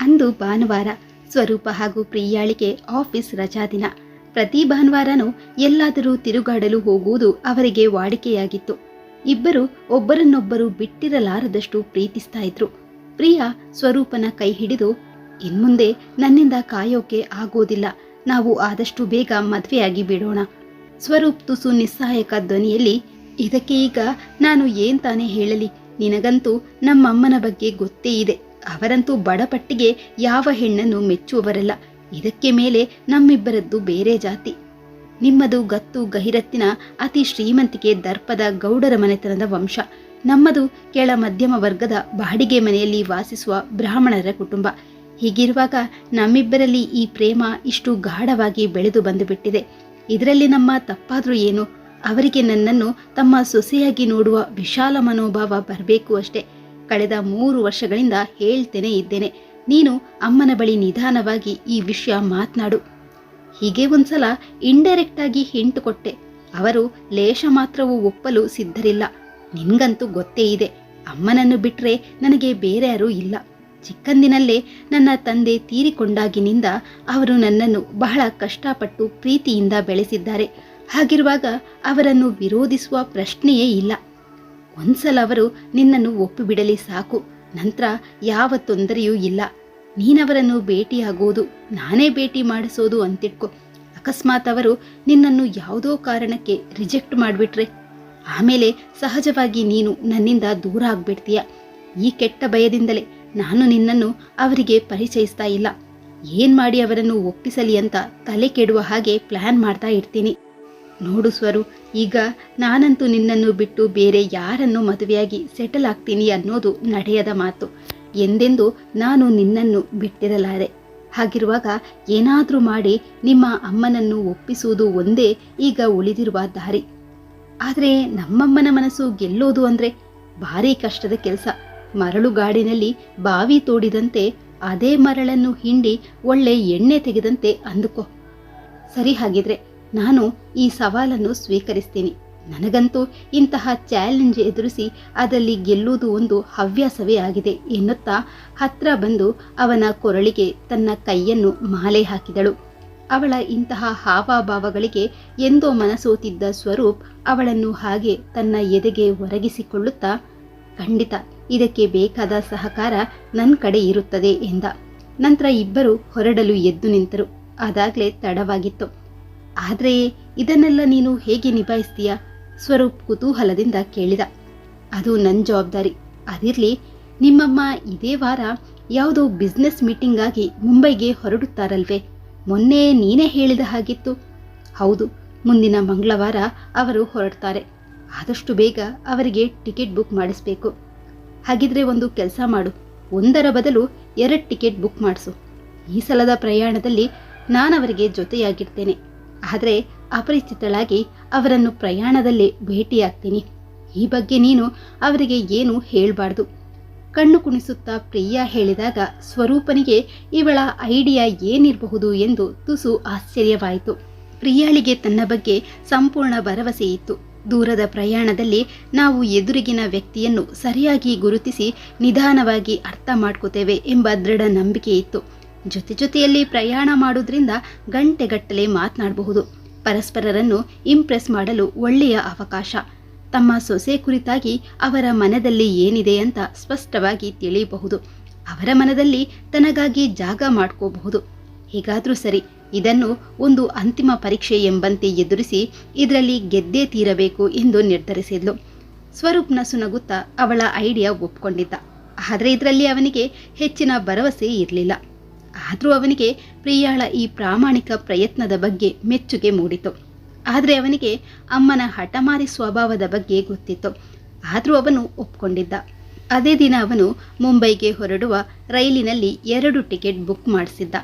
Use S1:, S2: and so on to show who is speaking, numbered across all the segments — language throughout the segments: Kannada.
S1: ಅಂದು ಭಾನುವಾರ ಸ್ವರೂಪ ಹಾಗೂ ಪ್ರಿಯಾಳಿಗೆ ಆಫೀಸ್ ರಜಾ ದಿನ. ಪ್ರತಿ ಭಾನುವಾರನೂ ಎಲ್ಲಾದರೂ ತಿರುಗಾಡಲು ಹೋಗುವುದು ಅವರಿಗೆ ವಾಡಿಕೆಯಾಗಿತ್ತು. ಇಬ್ಬರು ಒಬ್ಬರನ್ನೊಬ್ಬರು ಬಿಟ್ಟಿರಲಾರದಷ್ಟು ಪ್ರೀತಿಸ್ತಾ ಇದ್ರು. ಪ್ರಿಯಾ ಸ್ವರೂಪನ ಕೈ ಹಿಡಿದು, ಇನ್ಮುಂದೆ ನನ್ನಿಂದ ಕಾಯೋಕೆ ಆಗೋದಿಲ್ಲ. ನಾವು ಆದಷ್ಟು ಬೇಗ ಮದುವೆಯಾಗಿ ಬಿಡೋಣ. ಸ್ವರೂಪ್ ತುಸು ನಿಸ್ಸಹಾಯಕ ಧ್ವನಿಯಲ್ಲಿ, ಇದಕ್ಕೆ ಈಗ ನಾನು ಏನ್ ತಾನೇ ಹೇಳಲಿ? ನಿನಗಂತೂ ನಮ್ಮಮ್ಮನ ಬಗ್ಗೆ ಗೊತ್ತೇ ಇದೆ. ಅವರಂತೂ ಬಡಪಟ್ಟಿಗೆ ಯಾವ ಹೆಣ್ಣನ್ನು ಮೆಚ್ಚುವವರಲ್ಲ. ಇದಕ್ಕೆ ಮೇಲೆ ನಮ್ಮಿಬ್ಬರದ್ದು ಬೇರೆ ಜಾತಿ. ನಿಮ್ಮದು ಗತ್ತು ಗಹಿರತ್ತಿನ ಅತಿ ಶ್ರೀಮಂತಿಕೆ ದರ್ಪದ ಗೌಡರ ಮನೆತನದ ವಂಶ. ನಮ್ಮದು ಕೆಳ ಮಧ್ಯಮ ವರ್ಗದ ಬಾಡಿಗೆ ಮನೆಯಲ್ಲಿ ವಾಸಿಸುವ ಬ್ರಾಹ್ಮಣರ ಕುಟುಂಬ. ಹೀಗಿರುವಾಗ ನಮ್ಮಿಬ್ಬರಲ್ಲಿ ಈ ಪ್ರೇಮ ಇಷ್ಟು ಗಾಢವಾಗಿ ಬೆಳೆದು ಬಂದುಬಿಟ್ಟಿದೆ. ಇದರಲ್ಲಿ ನಮ್ಮ ತಪ್ಪಾದ್ರೂ ಏನು? ಅವರಿಗೆ ನನ್ನನ್ನು ತಮ್ಮ ಸೊಸೆಯಾಗಿ ನೋಡುವ ವಿಶಾಲ ಮನೋಭಾವ ಬರಬೇಕು ಅಷ್ಟೇ. ಕಳೆದ ಮೂರು ವರ್ಷಗಳಿಂದ ಹೇಳ್ತೇನೆ ಇದ್ದೇನೆ. ನೀನು ಅಮ್ಮನ ಬಳಿ ನಿಧಾನವಾಗಿ ಈ ವಿಷಯ ಮಾತನಾಡು. ಹೀಗೆ ಒಂದ್ಸಲ ಇಂಡೈರೆಕ್ಟ್ ಆಗಿ ಹಿಂಟು ಕೊಟ್ಟೆ. ಅವರು ಲೇಷ ಮಾತ್ರವೂ ಒಪ್ಪಲು ಸಿದ್ಧರಿಲ್ಲ. ನಿನ್ಗಂತೂ ಗೊತ್ತೇ ಇದೆ. ಅಮ್ಮನನ್ನು ಬಿಟ್ರೆ ನನಗೆ ಬೇರೆ ಯಾರೂ ಇಲ್ಲ. ಚಿಕ್ಕಂದಿನಲ್ಲೇ ನನ್ನ ತಂದೆ ತೀರಿಕೊಂಡಾಗಿನಿಂದ ಅವರು ನನ್ನನ್ನು ಬಹಳ ಕಷ್ಟಪಟ್ಟು ಪ್ರೀತಿಯಿಂದ ಬೆಳೆಸಿದ್ದಾರೆ. ಹಾಗಿರುವಾಗ ಅವರನ್ನು ವಿರೋಧಿಸುವ ಪ್ರಶ್ನೆಯೇ ಇಲ್ಲ. ಒಂದ್ಸಲ ಅವರು ನಿನ್ನನ್ನು ಒಪ್ಪಿಬಿಡಲಿ ಸಾಕು. ನಂತರ ಯಾವ ತೊಂದರೆಯೂ ಇಲ್ಲ. ನೀನವರನ್ನು ಭೇಟಿಯಾಗುವುದು, ನಾನೇ ಭೇಟಿ ಮಾಡಿಸೋದು ಅಂತಿಟ್ಕೊ. ಅಕಸ್ಮಾತ್ ಅವರು ನಿನ್ನನ್ನು ಯಾವುದೋ ಕಾರಣಕ್ಕೆ ರಿಜೆಕ್ಟ್ ಮಾಡಿಬಿಟ್ರೆ. ಆಮೇಲೆ ಸಹಜವಾಗಿ ನೀನು ನನ್ನಿಂದ ದೂರ ಆಗ್ಬಿಡ್ತೀಯ. ಈ ಕೆಟ್ಟ ಭಯದಿಂದಲೇ ನಾನು ನಿನ್ನನ್ನು ಅವರಿಗೆ ಪರಿಚಯಿಸ್ತಾ ಇಲ್ಲ. ಏನ್ ಮಾಡಿ ಅವರನ್ನು ಒಪ್ಪಿಸಲಿ ಅಂತ ತಲೆ ಕೆಡುವ ಹಾಗೆ ಪ್ಲಾನ್ ಮಾಡ್ತಾ ಇರ್ತೀನಿ. ನೋಡು ಸ್ವರು ಈಗ ನಾನಂತೂ ನಿನ್ನನ್ನು ಬಿಟ್ಟು ಬೇರೆ ಯಾರನ್ನು ಮದುವೆಯಾಗಿ ಸೆಟಲ್ ಆಗ್ತೀನಿ ಅನ್ನೋದು ನಡೆಯದ ಮಾತು. ಎಂದೆಂದು ನಾನು ನಿನ್ನನ್ನು ಬಿಟ್ಟಿರಲಾರೆ. ಹಾಗಿರುವಾಗ ಏನಾದರೂ ಮಾಡಿ ನಿಮ್ಮ ಅಮ್ಮನನ್ನು ಒಪ್ಪಿಸುವುದು ಒಂದೇ ಈಗ ಉಳಿದಿರುವ ದಾರಿ. ಆದರೆ ನಮ್ಮಮ್ಮನ ಮನಸ್ಸು ಗೆಲ್ಲೋದು ಅಂದ್ರೆ ಭಾರಿ ಕಷ್ಟದ ಕೆಲಸ. ಮರಳುಗಾಡಿನಲ್ಲಿ ಬಾವಿ ತೋಡಿದಂತೆ ಅದೇ ಮರಳನ್ನು ಹಿಂಡಿ ಒಳ್ಳೆ ಎಣ್ಣೆ ತೆಗೆದಂತೆ ಅಂದುಕೋ. ಸರಿ ಹಾಗಿದ್ರೆ ನಾನು ಈ ಸವಾಲನ್ನು ಸ್ವೀಕರಿಸ್ತೀನಿ. ನನಗಂತೂ ಇಂತಹ ಚಾಲೆಂಜ್ ಎದುರಿಸಿ ಅದರಲ್ಲಿ ಗೆಲ್ಲುವುದು ಒಂದು ಹವ್ಯಾಸವೇ ಆಗಿದೆ ಎನ್ನುತ್ತಾ ಹತ್ರ ಬಂದು ಅವನ ಕೊರಳಿಗೆ ತನ್ನ ಕೈಯನ್ನು ಮಾಲೆ ಹಾಕಿದಳು. ಅವಳ ಇಂತಹ ಹಾವಭಾವಗಳಿಗೆ ಎಂದೋ ಮನಸೋತಿದ್ದ ಸ್ವರೂಪ್ ಅವಳನ್ನು ಹಾಗೆ ತನ್ನ ಎದೆಗೆ ಒರಗಿಸಿಕೊಳ್ಳುತ್ತಾ, ಖಂಡಿತ, ಇದಕ್ಕೆ ಬೇಕಾದ ಸಹಕಾರ ನನ್ನ ಕಡೆ ಇರುತ್ತದೆ ಎಂದ. ನಂತರ ಇಬ್ಬರು ಹೊರಡಲು ಎದ್ದು ನಿಂತರು. ಅದಾಗಲೇ ತಡವಾಗಿತ್ತು. ಆದರೆ ಇದನ್ನೆಲ್ಲ ನೀನು ಹೇಗೆ ನಿಭಾಯಿಸ್ತೀಯ? ಸ್ವರೂಪ್ ಕುತೂಹಲದಿಂದ ಕೇಳಿದ. ಅದು ನನ್ನ ಜವಾಬ್ದಾರಿ. ಅದಿರಲಿ, ನಿಮ್ಮಮ್ಮ ಇದೇ ವಾರ ಯಾವುದೋ ಬಿಸ್ನೆಸ್ ಮೀಟಿಂಗ್ ಆಗಿ ಮುಂಬೈಗೆ ಹೊರಡುತ್ತಾರಲ್ವೇ? ಮೊನ್ನೆ ನೀನೇ ಹೇಳಿದ ಹಾಗಿತ್ತು. ಹೌದು, ಮುಂದಿನ ಮಂಗಳವಾರ ಅವರು ಹೊರಡ್ತಾರೆ. ಆದಷ್ಟು ಬೇಗ ಅವರಿಗೆ ಟಿಕೆಟ್ ಬುಕ್ ಮಾಡಿಸ್ಬೇಕು. ಹಾಗಿದ್ರೆ ಒಂದು ಕೆಲಸ ಮಾಡು. ಒಂದರ ಬದಲು ಎರಡು ಟಿಕೆಟ್ ಬುಕ್ ಮಾಡಿಸು. ಈ ಸಲದ ಪ್ರಯಾಣದಲ್ಲಿ ನಾನವರಿಗೆ ಜೊತೆಯಾಗಿರ್ತೇನೆ. ಆದರೆ ಅಪರಿಚಿತಳಾಗಿ ಅವರನ್ನು ಪ್ರಯಾಣದಲ್ಲಿ ಭೇಟಿಯಾಗ್ತೀನಿ. ಈ ಬಗ್ಗೆ ನೀನು ಅವರಿಗೆ ಏನು ಹೇಳಬಾರ್ದು. ಕಣ್ಣು ಕುಣಿಸುತ್ತಾ ಪ್ರಿಯಾ ಹೇಳಿದಾಗ ಸ್ವರೂಪನಿಗೆ ಇವಳ ಐಡಿಯಾ ಏನಿರಬಹುದು ಎಂದು ತುಸು ಆಶ್ಚರ್ಯವಾಯಿತು. ಪ್ರಿಯಾಳಿಗೆ ತನ್ನ ಬಗ್ಗೆ ಸಂಪೂರ್ಣ ಭರವಸೆ ಇತ್ತು. ದೂರದ ಪ್ರಯಾಣದಲ್ಲಿ ನಾವು ಎದುರಿಗಿನ ವ್ಯಕ್ತಿಯನ್ನು ಸರಿಯಾಗಿ ಗುರುತಿಸಿ ನಿಧಾನವಾಗಿ ಅರ್ಥ ಮಾಡ್ಕೋತೇವೆ ಎಂಬ ದೃಢ ನಂಬಿಕೆ ಇತ್ತು. ಜೊತೆ ಜೊತೆಯಲ್ಲಿ ಪ್ರಯಾಣ ಮಾಡೋದ್ರಿಂದ ಗಂಟೆಗಟ್ಟಲೆ ಮಾತನಾಡಬಹುದು. ಪರಸ್ಪರರನ್ನು ಇಂಪ್ರೆಸ್ ಮಾಡಲು ಒಳ್ಳೆಯ ಅವಕಾಶ. ತಮ್ಮ ಸೊಸೆ ಕುರಿತಾಗಿ ಅವರ ಮನದಲ್ಲಿ ಏನಿದೆ ಅಂತ ಸ್ಪಷ್ಟವಾಗಿ ತಿಳಿಯಬಹುದು. ಅವರ ಮನದಲ್ಲಿ ತನಗಾಗಿ ಜಾಗ ಮಾಡ್ಕೋಬಹುದು. ಹೇಗಾದ್ರೂ ಸರಿ, ಇದನ್ನು ಒಂದು ಅಂತಿಮ ಪರೀಕ್ಷೆ ಎಂಬಂತೆ ಎದುರಿಸಿ ಇದರಲ್ಲಿ ಗೆದ್ದೇ ತೀರಬೇಕು ಎಂದು ನಿರ್ಧರಿಸಿದ್ಲು. ಸ್ವರೂಪ್ ಸುನಗುತ್ತಾ ಅವಳ ಐಡಿಯಾ ಒಪ್ಕೊಂಡಿದ್ದ. ಆದರೆ ಇದರಲ್ಲಿ ಅವನಿಗೆ ಹೆಚ್ಚಿನ ಭರವಸೆ ಇರಲಿಲ್ಲ. ಆದರೂ ಅವನಿಗೆ ಪ್ರಿಯಾಳ ಈ ಪ್ರಾಮಾಣಿಕ ಪ್ರಯತ್ನದ ಬಗ್ಗೆ ಮೆಚ್ಚುಗೆ ಮೂಡಿತು. ಆದರೆ ಅವನಿಗೆ ಅಮ್ಮನ ಹಠಮಾರಿ ಸ್ವಭಾವದ ಬಗ್ಗೆ ಗೊತ್ತಿತ್ತು. ಆದರೂ ಅವನು ಒಪ್ಕೊಂಡಿದ್ದ. ಅದೇ ದಿನ ಅವನು ಮುಂಬೈಗೆ ಹೊರಡುವ ರೈಲಿನಲ್ಲಿ ಎರಡು ಟಿಕೆಟ್ ಬುಕ್ ಮಾಡಿಸಿದ್ದ.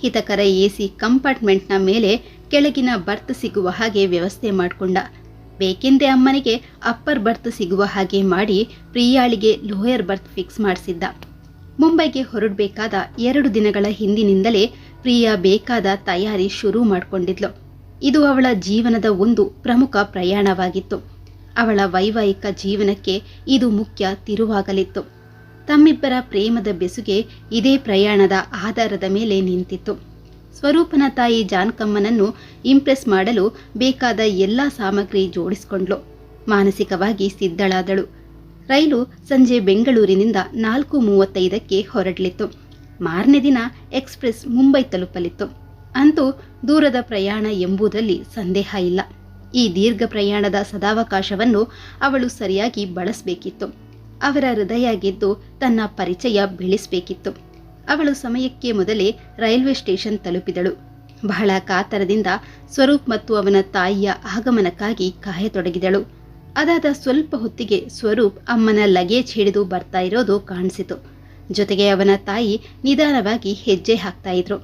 S1: ಹಿತಕರ ಎ ಸಿ ಕಂಪಾರ್ಟ್ಮೆಂಟ್ನ ಮೇಲೆ ಕೆಳಗಿನ ಬರ್ತ್ ಸಿಗುವ ಹಾಗೆ ವ್ಯವಸ್ಥೆ ಮಾಡಿಕೊಂಡ. ಬೇಕೆಂದೇ ಅಮ್ಮನಿಗೆ ಅಪ್ಪರ್ ಬರ್ತ್ ಸಿಗುವ ಹಾಗೆ ಮಾಡಿ ಪ್ರಿಯಾಳಿಗೆ ಲೋಯರ್ ಬರ್ತ್ ಫಿಕ್ಸ್ ಮಾಡಿಸಿದ್ದ. ಮುಂಬೈಗೆ ಹೊರಡಬೇಕಾದ ಎರಡು ದಿನಗಳ ಹಿಂದಿನಿಂದಲೇ ಪ್ರಿಯಾ ಬೇಕಾದ ತಯಾರಿ ಶುರು ಮಾಡಿಕೊಂಡಿದ್ಲು. ಇದು ಅವಳ ಜೀವನದ ಒಂದು ಪ್ರಮುಖ ಪ್ರಯಾಣವಾಗಿತ್ತು. ಅವಳ ವೈವಾಹಿಕ ಜೀವನಕ್ಕೆ ಇದು ಮುಖ್ಯ ತಿರುವಾಗಲಿತ್ತು. ತಮ್ಮಿಬ್ಬರ ಪ್ರೇಮದ ಬೆಸುಗೆ ಇದೇ ಪ್ರಯಾಣದ ಆಧಾರದ ಮೇಲೆ ನಿಂತಿತ್ತು. ಸ್ವರೂಪನ ತಾಯಿ ಜಾನ್ಕಮ್ಮನನ್ನು ಇಂಪ್ರೆಸ್ ಮಾಡಲು ಬೇಕಾದ ಎಲ್ಲ ಸಾಮಗ್ರಿ ಜೋಡಿಸಿಕೊಂಡ್ಲು. ಮಾನಸಿಕವಾಗಿ ಸಿದ್ಧಳಾದಳು. ರೈಲು ಸಂಜೆ ಬೆಂಗಳೂರಿನಿಂದ ನಾಲ್ಕು ಮೂವತ್ತೈದಕ್ಕೆ ಹೊರಡಲಿತ್ತು. ಮಾರನೇ ದಿನ ಎಕ್ಸ್ಪ್ರೆಸ್ ಮುಂಬೈ ತಲುಪಲಿತ್ತು. ಅಂತೂ ದೂರದ ಪ್ರಯಾಣ ಎಂಬುದರಲ್ಲಿ ಸಂದೇಹ ಇಲ್ಲ. ಈ ದೀರ್ಘ ಪ್ರಯಾಣದ ಸದಾವಕಾಶವನ್ನು ಅವಳು ಸರಿಯಾಗಿ ಬಳಸಬೇಕಿತ್ತು. ಅವರ ಹೃದಯ ಗೆದ್ದು ತನ್ನ ಪರಿಚಯ ಬೆಳೆಸಬೇಕಿತ್ತು. ಅವಳು ಸಮಯಕ್ಕೆ ಮೊದಲೇ ರೈಲ್ವೆ ಸ್ಟೇಷನ್ ತಲುಪಿದಳು. ಬಹಳ ಕಾತರದಿಂದ ಸ್ವರೂಪ್ ಮತ್ತು ಅವನ ತಾಯಿಯ ಆಗಮನಕ್ಕಾಗಿ ಕಾಯತೊಡಗಿದಳು. ಅದಾದ ಸ್ವಲ್ಪ ಹೊತ್ತಿಗೆ ಸ್ವರೂಪ್ ಅಮ್ಮನ ಲಗೇಜ್ ಹಿಡಿದು ಬರ್ತಾ ಇರೋದು ಕಾಣಿಸಿತು. ಜೊತೆಗೆ ಅವನ ತಾಯಿ ನಿಧಾನವಾಗಿ ಹೆಜ್ಜೆ ಹಾಕ್ತಾ ಇದ್ರು.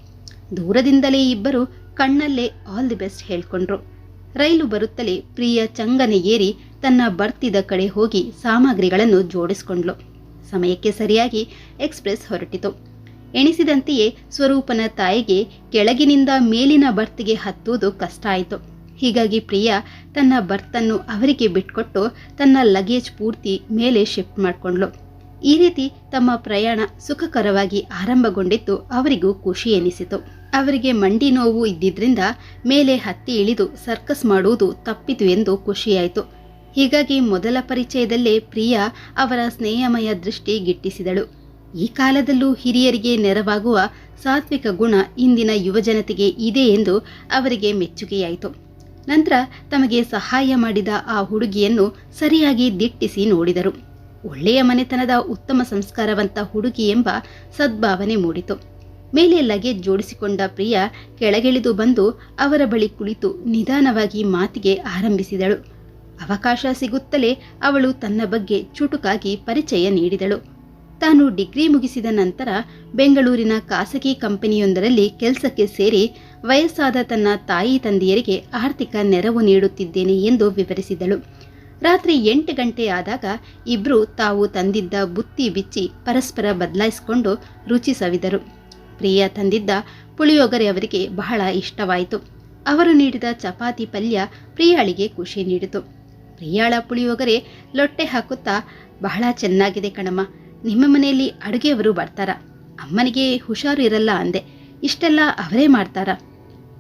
S1: ದೂರದಿಂದಲೇ ಇಬ್ಬರು ಕಣ್ಣಲ್ಲೇ ಆಲ್ ದಿ ಬೆಸ್ಟ್ ಹೇಳ್ಕೊಂಡ್ರು. ರೈಲು ಬರುತ್ತಲೇ ಪ್ರಿಯ ಚಂಗನೆ ಏರಿ ತನ್ನ ಬರ್ತಿದ ಕಡೆ ಹೋಗಿ ಸಾಮಗ್ರಿಗಳನ್ನು ಜೋಡಿಸಿಕೊಂಡ್ಲು ಸಮಯಕ್ಕೆ ಸರಿಯಾಗಿ ಎಕ್ಸ್ಪ್ರೆಸ್ ಹೊರಟಿತು. ಎಣಿಸಿದಂತೆಯೇ ಸ್ವರೂಪನ ತಾಯಿಗೆ ಕೆಳಗಿನಿಂದ ಮೇಲಿನ ಬರ್ತಿಗೆ ಹತ್ತುವುದು ಕಷ್ಟ ಆಯಿತು. ಹೀಗಾಗಿ ಪ್ರಿಯಾ ತನ್ನ ಬರ್ತನ್ನು ಅವರಿಗೆ ಬಿಟ್ಕೊಟ್ಟು ತನ್ನ ಲಗೇಜ್ ಪೂರ್ತಿ ಮೇಲೆ ಶಿಫ್ಟ್ ಮಾಡಿಕೊಂಡ್ಳು. ಈ ರೀತಿ ತಮ್ಮ ಪ್ರಯಾಣ ಸುಖಕರವಾಗಿ ಆರಂಭಗೊಂಡಿದ್ದು ಅವರಿಗೂ ಖುಷಿ ಎನಿಸಿತು. ಅವರಿಗೆ ಮಂಡಿ ನೋವು ಇದ್ದಿದ್ರಿಂದ ಮೇಲೆ ಹತ್ತಿ ಇಳಿದು ಸರ್ಕಸ್ ಮಾಡುವುದು ತಪ್ಪಿತು ಎಂದು ಖುಷಿಯಾಯಿತು. ಹೀಗಾಗಿ ಮೊದಲ ಪರಿಚಯದಲ್ಲೇ ಪ್ರಿಯಾ ಅವರ ಸ್ನೇಹಮಯ ದೃಷ್ಟಿ ಗಿಟ್ಟಿಸಿದಳು. ಈ ಕಾಲದಲ್ಲೂ ಹಿರಿಯರಿಗೆ ನೆರವಾಗುವ ಸಾತ್ವಿಕ ಗುಣ ಇಂದಿನ ಯುವಜನತೆಗೆ ಇದೆ ಎಂದು ಅವರಿಗೆ ಮೆಚ್ಚುಗೆಯಾಯಿತು. ನಂತರ ತಮಗೆ ಸಹಾಯ ಮಾಡಿದ ಆ ಹುಡುಗಿಯನ್ನು ಸರಿಯಾಗಿ ದಿಟ್ಟಿಸಿ ನೋಡಿದರು. ಒಳ್ಳೆಯ ಮನೆತನದ ಉತ್ತಮ ಸಂಸ್ಕಾರವಂತ ಹುಡುಗಿ ಎಂಬ ಸದ್ಭಾವನೆ ಮೂಡಿತು. ಮೇಲೆ ಲಗೇಜ್ ಜೋಡಿಸಿಕೊಂಡ ಪ್ರಿಯಾ ಕೆಳಗಿಳಿದು ಬಂದು ಅವರ ಬಳಿ ಕುಳಿತು ನಿಧಾನವಾಗಿ ಮಾತಿಗೆ ಆರಂಭಿಸಿದಳು. ಅವಕಾಶ ಸಿಗುತ್ತಲೇ ಅವಳು ತನ್ನ ಬಗ್ಗೆ ಚುಟುಕಾಗಿ ಪರಿಚಯ ನೀಡಿದಳು. ತಾನು ಡಿಗ್ರಿ ಮುಗಿಸಿದ ನಂತರ ಬೆಂಗಳೂರಿನ ಖಾಸಗಿ ಕಂಪನಿಯೊಂದರಲ್ಲಿ ಕೆಲಸಕ್ಕೆ ಸೇರಿ ವಯಸ್ಸಾದ ತನ್ನ ತಾಯಿ ತಂದೆಯರಿಗೆ ಆರ್ಥಿಕ ನೆರವು ನೀಡುತ್ತಿದ್ದೇನೆ ಎಂದು ವಿವರಿಸಿದಳು. ರಾತ್ರಿ ಎಂಟು ಗಂಟೆ ಆದಾಗ ಇಬ್ರು ತಾವು ತಂದಿದ್ದ ಬುತ್ತಿ ಬಿಚ್ಚಿ ಪರಸ್ಪರ ಬದಲಾಯಿಸಿಕೊಂಡು ರುಚಿ ಸವಿದರು. ಪ್ರಿಯ ತಂದಿದ್ದ ಪುಳಿಯೋಗರೆ ಅವರಿಗೆ ಬಹಳ ಇಷ್ಟವಾಯಿತು. ಅವರು ನೀಡಿದ ಚಪಾತಿ ಪಲ್ಯ ಪ್ರಿಯಾಳಿಗೆ ಖುಷಿ ನೀಡಿತು. ಪ್ರಿಯಾಳ ಪುಳಿಯೋಗರೆ ಲೊಟ್ಟೆ ಹಾಕುತ್ತಾ, ಬಹಳ ಚೆನ್ನಾಗಿದೆ ಕಣಮ್ಮ. ನಿಮ್ಮ ಮನೆಯಲ್ಲಿ ಅಡುಗೆಯವರು ಬರ್ತಾರ. ಅಮ್ಮನಿಗೆ ಹುಷಾರು ಇರಲ್ಲ ಅಂದೆ. ಇಷ್ಟೆಲ್ಲ ಅವರೇ ಮಾಡ್ತಾರ.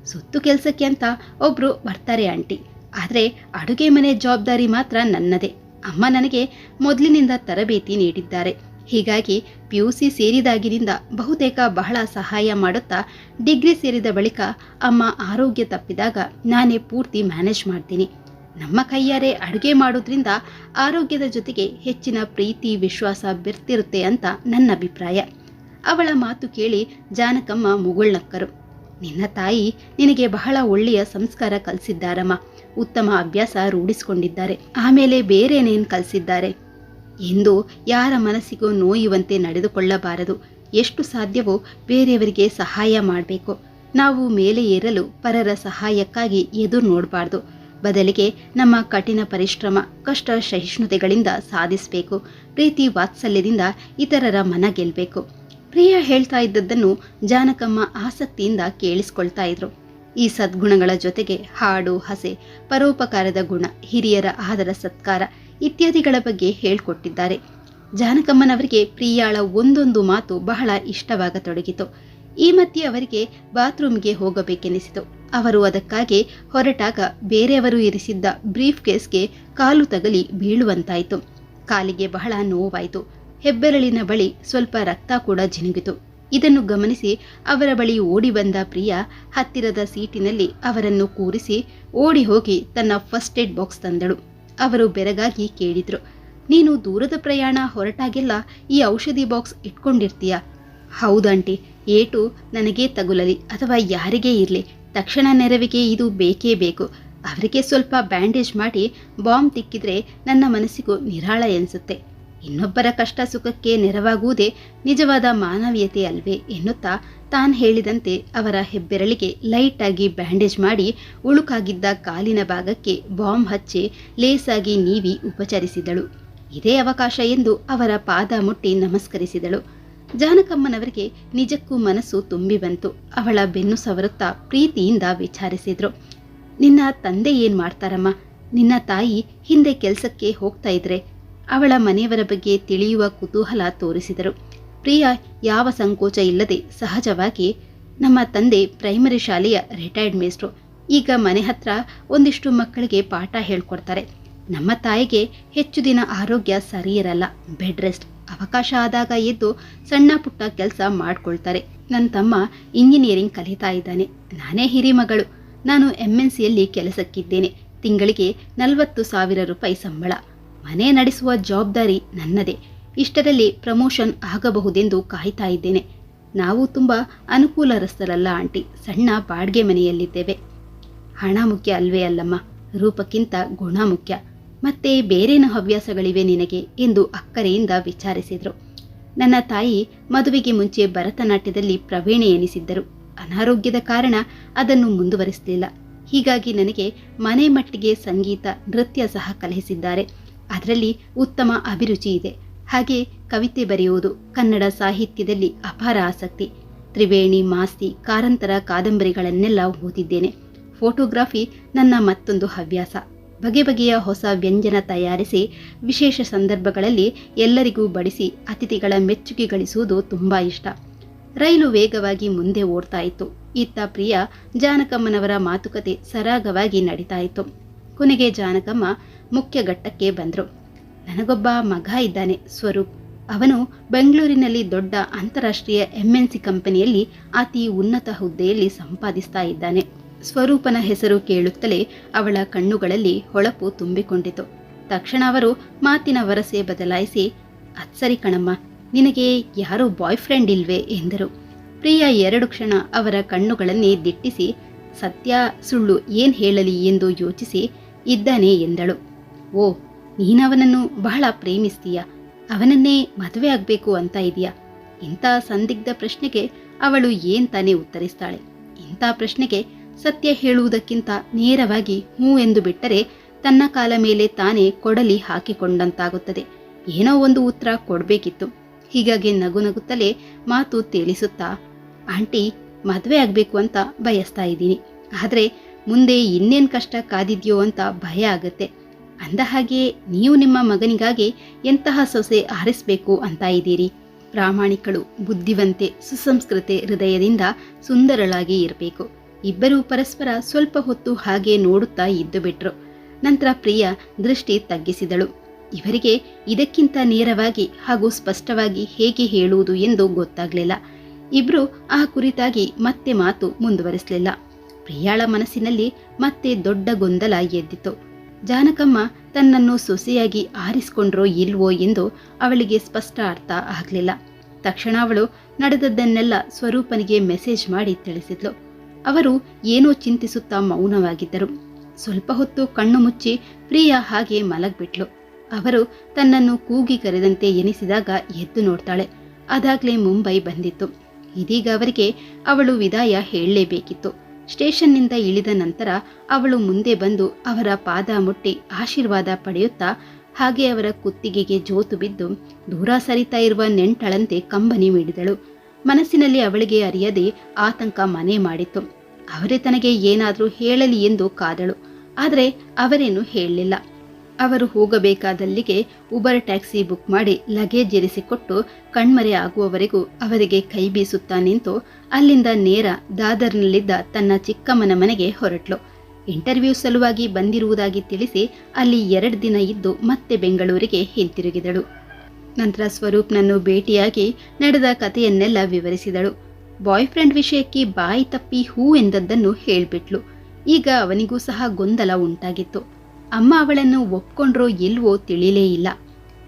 S1: ಸುತ್ತು ಕೆಲಸಕ್ಕೆ ಅಂತ ಒಬ್ರು ಬರ್ತಾರೆ ಆಂಟಿ. ಆದರೆ ಅಡುಗೆ ಮನೆ ಜವಾಬ್ದಾರಿ ಮಾತ್ರ ನನ್ನದೇ. ಅಮ್ಮ ನನಗೆ ಮೊದಲಿನಿಂದ ತರಬೇತಿ ನೀಡಿದ್ದಾರೆ. ಹೀಗಾಗಿ ಪಿ ಯು ಸಿ ಸೇರಿದಾಗಿನಿಂದ ಬಹುತೇಕ ಬಹಳ ಸಹಾಯ ಮಾಡುತ್ತಾ ಡಿಗ್ರಿ ಸೇರಿದ ಬಳಿಕ ಅಮ್ಮ ಆರೋಗ್ಯ ತಪ್ಪಿದಾಗ ನಾನೇ ಪೂರ್ತಿ ಮ್ಯಾನೇಜ್ ಮಾಡ್ತೀನಿ. ನಮ್ಮ ಕೈಯಾರೆ ಅಡುಗೆ ಮಾಡೋದ್ರಿಂದ ಆರೋಗ್ಯದ ಜೊತೆಗೆ ಹೆಚ್ಚಿನ ಪ್ರೀತಿ, ವಿಶ್ವಾಸ ಬೆರ್ತಿರುತ್ತೆ ಅಂತ ನನ್ನ ಅಭಿಪ್ರಾಯ. ಅವಳ ಮಾತು ಕೇಳಿ ಜಾನಕಮ್ಮ ಮುಗುಳ್ನಕ್ಕರು. ನಿನ್ನ ತಾಯಿ ನಿನಗೆ ಬಹಳ ಒಳ್ಳೆಯ ಸಂಸ್ಕಾರ ಕಲಿಸಿದ್ದಾರಮ್ಮ. ಉತ್ತಮ ಅಭ್ಯಾಸ ರೂಢಿಸಿಕೊಂಡಿದ್ದಾರೆ. ಆಮೇಲೆ ಬೇರೇನೇನು ಕಲಿಸಿದ್ದಾರೆ? ಎಂದು ಯಾರ ಮನಸ್ಸಿಗೂ ನೋಯುವಂತೆ ನಡೆದುಕೊಳ್ಳಬಾರದು. ಎಷ್ಟು ಸಾಧ್ಯವೋ ಬೇರೆಯವರಿಗೆ ಸಹಾಯ ಮಾಡಬೇಕು. ನಾವು ಮೇಲೆ ಏರಲು ಪರರ ಸಹಾಯಕ್ಕಾಗಿ ಎದುರು ನೋಡಬಾರ್ದು. ಬದಲಿಗೆ ನಮ್ಮ ಕಠಿಣ ಪರಿಶ್ರಮ, ಕಷ್ಟ ಸಹಿಷ್ಣುತೆಗಳಿಂದ ಸಾಧಿಸಬೇಕು. ಪ್ರೀತಿ ವಾತ್ಸಲ್ಯದಿಂದ ಇತರರ ಮನ ಗೆಲ್ಲಬೇಕು ಪ್ರಿಯ ಹೇಳ್ತಾ ಇದ್ದದ್ದನ್ನು ಜಾನಕಮ್ಮ ಆಸಕ್ತಿಯಿಂದ ಕೇಳಿಸ್ಕೊಳ್ತಾ ಇದ್ರು. ಈ ಸದ್ಗುಣಗಳ ಜೊತೆಗೆ ಹಾಡು, ಹಸೆ, ಪರೋಪಕಾರದ ಗುಣ, ಹಿರಿಯರ ಆದರ ಸತ್ಕಾರ ಇತ್ಯಾದಿಗಳ ಬಗ್ಗೆ ಹೇಳ್ಕೊಟ್ಟಿದ್ದಾರೆ. ಜಾನಕಮ್ಮನವರಿಗೆ ಪ್ರಿಯಾಳ ಒಂದೊಂದು ಮಾತು ಬಹಳ ಇಷ್ಟವಾಗತೊಡಗಿತು. ಈ ಮಧ್ಯೆ ಅವರಿಗೆ ಬಾತ್ರೂಮ್ಗೆ ಹೋಗಬೇಕೆನಿಸಿತು. ಅವರು ಅದಕ್ಕಾಗಿ ಹೊರಟಾಗ ಬೇರೆಯವರು ಇರಿಸಿದ್ದ ಬ್ರೀಫ್ ಕೇಸ್ಗೆ ಕಾಲು ತಗಲಿ ಬೀಳುವಂತಾಯಿತು. ಕಾಲಿಗೆ ಬಹಳ ನೋವಾಯಿತು. ಹೆಬ್ಬೆರಳಿನ ಬಳಿ ಸ್ವಲ್ಪ ರಕ್ತ ಕೂಡ ಜಿನುಗಿತು. ಇದನ್ನು ಗಮನಿಸಿ ಅವರ ಬಳಿ ಓಡಿ ಬಂದ ಪ್ರಿಯಾ ಹತ್ತಿರದ ಸೀಟಿನಲ್ಲಿ ಅವರನ್ನು ಕೂರಿಸಿ ಓಡಿ ಹೋಗಿ ತನ್ನ ಫಸ್ಟ್ ಏಡ್ ಬಾಕ್ಸ್ ತಂದಳು. ಅವರು ಬೆರಗಾಗಿ ಕೇಳಿದ್ರು, ನೀನು ದೂರದ ಪ್ರಯಾಣ ಹೊರಟಾಗೆಲ್ಲ ಈ ಔಷಧಿ ಬಾಕ್ಸ್ ಇಟ್ಕೊಂಡಿರ್ತೀಯ? ಹೌದಂಟಿ ಏಟು ನನಗೇ ತಗುಲಲಿ, ಅಥವಾ ಯಾರಿಗೇ ಇರಲಿ? ತಕ್ಷಣ ನೆರವಿಗೆ ಇದು ಬೇಕೇ ಬೇಕು. ಅವರಿಗೆ ಸ್ವಲ್ಪ ಬ್ಯಾಂಡೇಜ್ ಮಾಡಿ ಬಾಂಬ್ ತಿಕ್ಕಿದ್ರೆ ನನ್ನ ಮನಸ್ಸಿಗೂ ನಿರಾಳ ಎನಿಸುತ್ತೆ. ಇನ್ನೊಬ್ಬರ ಕಷ್ಟ ಸುಖಕ್ಕೆ ನೆರವಾಗುವುದೇ ನಿಜವಾದ ಮಾನವೀಯತೆ ಅಲ್ವೇ ಎನ್ನುತ್ತಾ ತಾನು ಹೇಳಿದಂತೆ ಅವರ ಹೆಬ್ಬೆರಳಿಗೆ ಲೈಟಾಗಿ ಬ್ಯಾಂಡೇಜ್ ಮಾಡಿ ಉಳುಕಾಗಿದ್ದ ಕಾಲಿನ ಭಾಗಕ್ಕೆ ಬಾಂಬ್ ಹಚ್ಚಿ ಲೇಸಾಗಿ ನೀವಿ ಉಪಚರಿಸಿದಳು. ಇದೇ ಅವಕಾಶ ಎಂದು ಅವರ ಪಾದ ಮುಟ್ಟಿ ನಮಸ್ಕರಿಸಿದಳು. ಜಾನಕಮ್ಮನವರಿಗೆ ನಿಜಕ್ಕೂ ಮನಸ್ಸು ತುಂಬಿ ಬಂತು. ಅವಳ ಬೆನ್ನು ಸವರುತ್ತಾ ಪ್ರೀತಿಯಿಂದ ವಿಚಾರಿಸಿದ್ರು. ನಿನ್ನ ತಂದೆ ಏನ್ ಮಾಡ್ತಾರಮ್ಮ? ನಿನ್ನ ತಾಯಿ ಹಿಂದೆ ಕೆಲಸಕ್ಕೆ ಹೋಗ್ತಾ ಇದ್ರೆ ಅವಳ ಮನೆಯವರ ಬಗ್ಗೆ ತಿಳಿಯುವ ಕುತೂಹಲ ತೋರಿಸಿದರು. ಪ್ರಿಯಾ, ಯಾವ ಸಂಕೋಚ ಇಲ್ಲದೆ ಸಹಜವಾಗಿ ನಮ್ಮ ತಂದೆ ಪ್ರೈಮರಿ ಶಾಲೆಯ ರಿಟೈರ್ಡ್ ಮೇಸ್ಟ್ರು ಈಗ ಮನೆ ಹತ್ರ ಒಂದಿಷ್ಟು ಮಕ್ಕಳಿಗೆ ಪಾಠ ಹೇಳ್ಕೊಡ್ತಾರೆ. ನಮ್ಮ ತಾಯಿಗೆ ಹೆಚ್ಚು ದಿನ ಆರೋಗ್ಯ ಸರಿ ಇರಲ್ಲ ಬೆಡ್ ರೆಸ್ಟ್ ಅವಕಾಶ ಆದಾಗ ಎದ್ದು ಸಣ್ಣ ಪುಟ್ಟ ಕೆಲಸ ಮಾಡ್ಕೊಳ್ತಾರೆ. ನನ್ನ ತಮ್ಮ ಇಂಜಿನಿಯರಿಂಗ್ ಕಲಿತಾ ಇದ್ದಾನೆ. ನಾನೇ ಹಿರಿಮಗಳು ನಾನು ಎಂ ಎನ್ ಸಿಯಲ್ಲಿ ಕೆಲಸಕ್ಕಿದ್ದೇನೆ. ತಿಂಗಳಿಗೆ ನಲವತ್ತು ಸಾವಿರ ರೂಪಾಯಿ ಸಂಬಳ. ಮನೆ ನಡೆಸುವ ಜವಾಬ್ದಾರಿ ನನ್ನದೇ. ಇಷ್ಟರಲ್ಲಿ ಪ್ರಮೋಷನ್ ಆಗಬಹುದೆಂದು ಕಾಯ್ತಾ ಇದ್ದೇನೆ. ನಾವು ತುಂಬ ಅನುಕೂಲರಸ್ತರಲ್ಲ ಆಂಟಿ. ಸಣ್ಣ ಬಾಡಿಗೆ ಮನೆಯಲ್ಲಿದ್ದೇವೆ. ಹಣ ಮುಖ್ಯ ಅಲ್ವೇ ಅಲ್ಲಮ್ಮ. ರೂಪಕ್ಕಿಂತ ಗುಣ ಮುಖ್ಯ. ಮತ್ತೆ ಬೇರೇನು ಹವ್ಯಾಸಗಳಿವೆ ನಿನಗೆ ಎಂದು ಅಕ್ಕರೆಯಿಂದ ವಿಚಾರಿಸಿದರು. ನನ್ನ ತಾಯಿ ಮದುವೆಗೆ ಮುಂಚೆ ಭರತನಾಟ್ಯದಲ್ಲಿ ಪ್ರವೀಣೆ ಎನಿಸಿದ್ದರು. ಅನಾರೋಗ್ಯದ ಕಾರಣ ಅದನ್ನು ಮುಂದುವರಿಸಲಿಲ್ಲ. ಹೀಗಾಗಿ ನನಗೆ ಮನೆ ಮಟ್ಟಿಗೆ ಸಂಗೀತ, ನೃತ್ಯ ಸಹ ಕಲಿಸಿದ್ದಾರೆ. ಅದರಲ್ಲಿ ಉತ್ತಮ ಅಭಿರುಚಿ ಇದೆ. ಹಾಗೆ ಕವಿತೆ ಬರೆಯುವುದು ಕನ್ನಡ ಸಾಹಿತ್ಯದಲ್ಲಿ ಅಪಾರ ಆಸಕ್ತಿ. ತ್ರಿವೇಣಿ, ಮಾಸ್ತಿ, ಕಾರಂತರ, ಕಾದಂಬರಿಗಳನ್ನೆಲ್ಲ ಓದಿದ್ದೇನೆ. ಫೋಟೋಗ್ರಫಿ ನನ್ನ ಮತ್ತೊಂದು ಹವ್ಯಾಸ. ಬಗೆ ಬಗೆಯ ಹೊಸ ವ್ಯಂಜನ ತಯಾರಿಸಿ ವಿಶೇಷ ಸಂದರ್ಭಗಳಲ್ಲಿ ಎಲ್ಲರಿಗೂ ಬಡಿಸಿ ಅತಿಥಿಗಳ ಮೆಚ್ಚುಗೆ ಗಳಿಸುವುದು ತುಂಬ ಇಷ್ಟ. ರೈಲು ವೇಗವಾಗಿ ಮುಂದೆ ಓಡ್ತಾ ಇತ್ತು. ಇತ್ತ ಪ್ರಿಯ ಜಾನಕಮ್ಮನವರ ಮಾತುಕತೆ ಸರಾಗವಾಗಿ ನಡೀತಾ ಇತ್ತು. ಕೊನೆಗೆ ಜಾನಕಮ್ಮ ಮುಖ್ಯ ಘಟ್ಟಕ್ಕೆ ಬಂದರು. ನನಗೊಬ್ಬ ಮಗ ಇದ್ದಾನೆ, ಸ್ವರೂಪ್. ಅವನು ಬೆಂಗಳೂರಿನಲ್ಲಿ ದೊಡ್ಡ ಅಂತಾರಾಷ್ಟ್ರೀಯ ಎಂಎನ್ಸಿ ಕಂಪನಿಯಲ್ಲಿ ಅತಿ ಉನ್ನತ ಹುದ್ದೆಯಲ್ಲಿ ಸಂಪಾದಿಸ್ತಾ ಇದ್ದಾನೆ. ಸ್ವರೂಪನ ಹೆಸರು ಕೇಳುತ್ತಲೇ ಅವಳ ಕಣ್ಣುಗಳಲ್ಲಿ ಹೊಳಪು ತುಂಬಿಕೊಂಡಿತು. ತಕ್ಷಣ ಅವರು ಮಾತಿನ ವರಸೆ ಬದಲಾಯಿಸಿ, ಅತ್ಸರಿ ಕಣಮ್ಮ, ನಿನಗೆ ಯಾರು ಬಾಯ್ ಫ್ರೆಂಡ್ ಇಲ್ವೇ? ಎಂದರು. ಪ್ರಿಯ ಎರಡು ಕ್ಷಣ ಅವರ ಕಣ್ಣುಗಳನ್ನೇ ದಿಟ್ಟಿಸಿ, ಸತ್ಯ, ಸುಳ್ಳು ಏನ್ ಹೇಳಲಿ ಎಂದು ಯೋಚಿಸಿ ಇದ್ದಾನೆ ಎಂದಳು. ಓ, ನೀನವನನ್ನು ಬಹಳ ಪ್ರೇಮಿಸ್ತೀಯ? ಅವನನ್ನೇ ಮದುವೆ ಆಗ್ಬೇಕು ಅಂತ ಇದೆಯಾ ಇಂಥ ಸಂದಿಗ್ಧ ಪ್ರಶ್ನೆಗೆ ಅವಳು ಏನ್ ತಾನೇ ಉತ್ತರಿಸ್ತಾಳೆ? ಇಂಥ ಪ್ರಶ್ನೆಗೆ ಸತ್ಯ ಹೇಳುವುದಕ್ಕಿಂತ ನೇರವಾಗಿ ಹೂ ಎಂದು ಬಿಟ್ಟರೆ ತನ್ನ ಕಾಲ ಮೇಲೆ ತಾನೇ ಕೊಡಲಿ ಹಾಕಿಕೊಂಡಂತಾಗುತ್ತದೆ. ಏನೋ ಒಂದು ಉತ್ತರ ಕೊಡಬೇಕಿತ್ತು. ಹೀಗಾಗಿ ನಗು ನಗುತ್ತಲೇ ಮಾತು ತೇಲಿಸುತ್ತಾ ಆಂಟಿ, ಮದುವೆ ಆಗಬೇಕು ಅಂತ ಬಯಸ್ತಾ ಇದ್ದೀನಿ. ಆದರೆ ಮುಂದೆ ಇನ್ನೇನು ಕಷ್ಟ ಕಾದಿದ್ಯೋ ಅಂತ ಭಯ ಆಗುತ್ತೆ. ಅಂದ ಹಾಗೆ ನೀವು ನಿಮ್ಮ ಮಗನಿಗಾಗಿ ಎಂತಹ ಸೊಸೆ ಆರಿಸಬೇಕು ಅಂತ ಇದ್ದೀರಿ? ಪ್ರಾಮಾಣಿಕಳು, ಬುದ್ಧಿವಂತೆ, ಸುಸಂಸ್ಕೃತೆ ಹೃದಯದಿಂದ ಸುಂದರಳಾಗಿ ಇರಬೇಕು. ಇಬ್ಬರೂ ಪರಸ್ಪರ ಸ್ವಲ್ಪ ಹೊತ್ತು ಹಾಗೆ ನೋಡುತ್ತಾ ಇದ್ದು ಬಿಟ್ರು. ನಂತರ ಪ್ರಿಯ ದೃಷ್ಟಿ ತಗ್ಗಿಸಿದಳು. ಇವರಿಗೆ ಇದಕ್ಕಿಂತ ನೇರವಾಗಿ ಹಾಗೂ ಸ್ಪಷ್ಟವಾಗಿ ಹೇಗೆ ಹೇಳುವುದು ಎಂದು ಗೊತ್ತಾಗಲಿಲ್ಲ. ಇಬ್ರು ಆ ಕುರಿತಾಗಿ ಮತ್ತೆ ಮಾತು ಮುಂದುವರಿಸಲಿಲ್ಲ. ಪ್ರಿಯಾಳ ಮನಸ್ಸಿನಲ್ಲಿ ಮತ್ತೆ ದೊಡ್ಡ ಗೊಂದಲ ಎದ್ದಿತು ಜಾನಕಮ್ಮ ತನ್ನನ್ನು ಸೊಸೆಯಾಗಿ ಆರಿಸಿಕೊಂಡ್ರೋ ಇಲ್ವೋ ಎಂದು ಅವಳಿಗೆ ಸ್ಪಷ್ಟ ಅರ್ಥ ಆಗಲಿಲ್ಲ. ತಕ್ಷಣ ಅವಳು ನಡೆದದ್ದನ್ನೆಲ್ಲ ಸ್ವರೂಪನಿಗೆ ಮೆಸೇಜ್ ಮಾಡಿ ತಿಳಿಸಿದ್ಲು. ಅವರು ಏನೋ ಚಿಂತಿಸುತ್ತಾ ಮೌನವಾಗಿದ್ದರು. ಸ್ವಲ್ಪ ಹೊತ್ತು ಕಣ್ಣು ಮುಚ್ಚಿ ಪ್ರಿಯ ಹಾಗೆ ಮಲಗ್ಬಿಟ್ಲು. ಅವರು ತನ್ನನ್ನು ಕೂಗಿ ಕರೆದಂತೆ ಎನಿಸಿದಾಗ ಎದ್ದು ನೋಡ್ತಾಳೆ. ಅದಾಗಲೇ ಮುಂಬೈ ಬಂದಿತ್ತು. ಇದೀಗ ಅವರಿಗೆ ಅವಳು ವಿದಾಯ ಹೇಳಲೇಬೇಕಿತ್ತು. ಸ್ಟೇಷನ್ನಿಂದ ಇಳಿದ ನಂತರ ಅವಳು ಮುಂದೆ ಬಂದು ಅವರ ಪಾದ ಮುಟ್ಟಿ ಆಶೀರ್ವಾದ ಪಡೆಯುತ್ತಾ ಹಾಗೆ ಅವರ ಕುತ್ತಿಗೆಗೆ ಜೋತು ಬಿದ್ದು ದೂರ ಸರಿತಾ ಇರುವ ನೆಂಟಳಂತೆ ಕಂಬನಿ ಮೀಡಿದಳು. ಮನಸ್ಸಿನಲ್ಲಿ ಅವಳಿಗೆ ಅರಿಯದೆ ಆತಂಕ ಮನೆ ಮಾಡಿತ್ತು. ಅವರೇ ತನಗೆ ಏನಾದರೂ ಹೇಳಲಿ ಎಂದು ಕಾದಳು. ಆದರೆ ಅವರೇನು ಹೇಳಲಿಲ್ಲ. ಅವರು ಹೋಗಬೇಕಾದಲ್ಲಿಗೆ ಉಬರ್ ಟ್ಯಾಕ್ಸಿ ಬುಕ್ ಮಾಡಿ ಲಗೇಜ್ ಇರಿಸಿಕೊಟ್ಟು ಕಣ್ಮರೆ ಆಗುವವರೆಗೂ ಅವರಿಗೆ ಕೈ ಬೀಸುತ್ತಾ ನಿಂತು ಅಲ್ಲಿಂದ ನೇರ ದಾದರ್ನಲ್ಲಿದ್ದ ತನ್ನ ಚಿಕ್ಕಮ್ಮನ ಮನೆಗೆ ಹೊರಟ್ಲು. ಇಂಟರ್ವ್ಯೂ ಸಲುವಾಗಿ ಬಂದಿರುವುದಾಗಿ ತಿಳಿಸಿ ಅಲ್ಲಿ ಎರಡು ದಿನ ಇದ್ದು ಮತ್ತೆ ಬೆಂಗಳೂರಿಗೆ ಹಿಂತಿರುಗಿದಳು. ನಂತರ ಸ್ವರೂಪ್ನನ್ನು ಭೇಟಿಯಾಗಿ ನಡೆದ ಕಥೆಯನ್ನೆಲ್ಲ ವಿವರಿಸಿದಳು. ಬಾಯ್ ಫ್ರೆಂಡ್ ವಿಷಯಕ್ಕೆ ಬಾಯಿ ತಪ್ಪಿ ಹೂ ಎಂದದ್ದನ್ನು ಹೇಳ್ಬಿಟ್ಲು. ಈಗ ಅವನಿಗೂ ಸಹ ಗೊಂದಲ ಉಂಟಾಗಿತ್ತು. ಅಮ್ಮ ಅವಳನ್ನು ಒಪ್ಕೊಂಡ್ರೋ ಇಲ್ವೋ ತಿಳಿಲೇ ಇಲ್ಲ.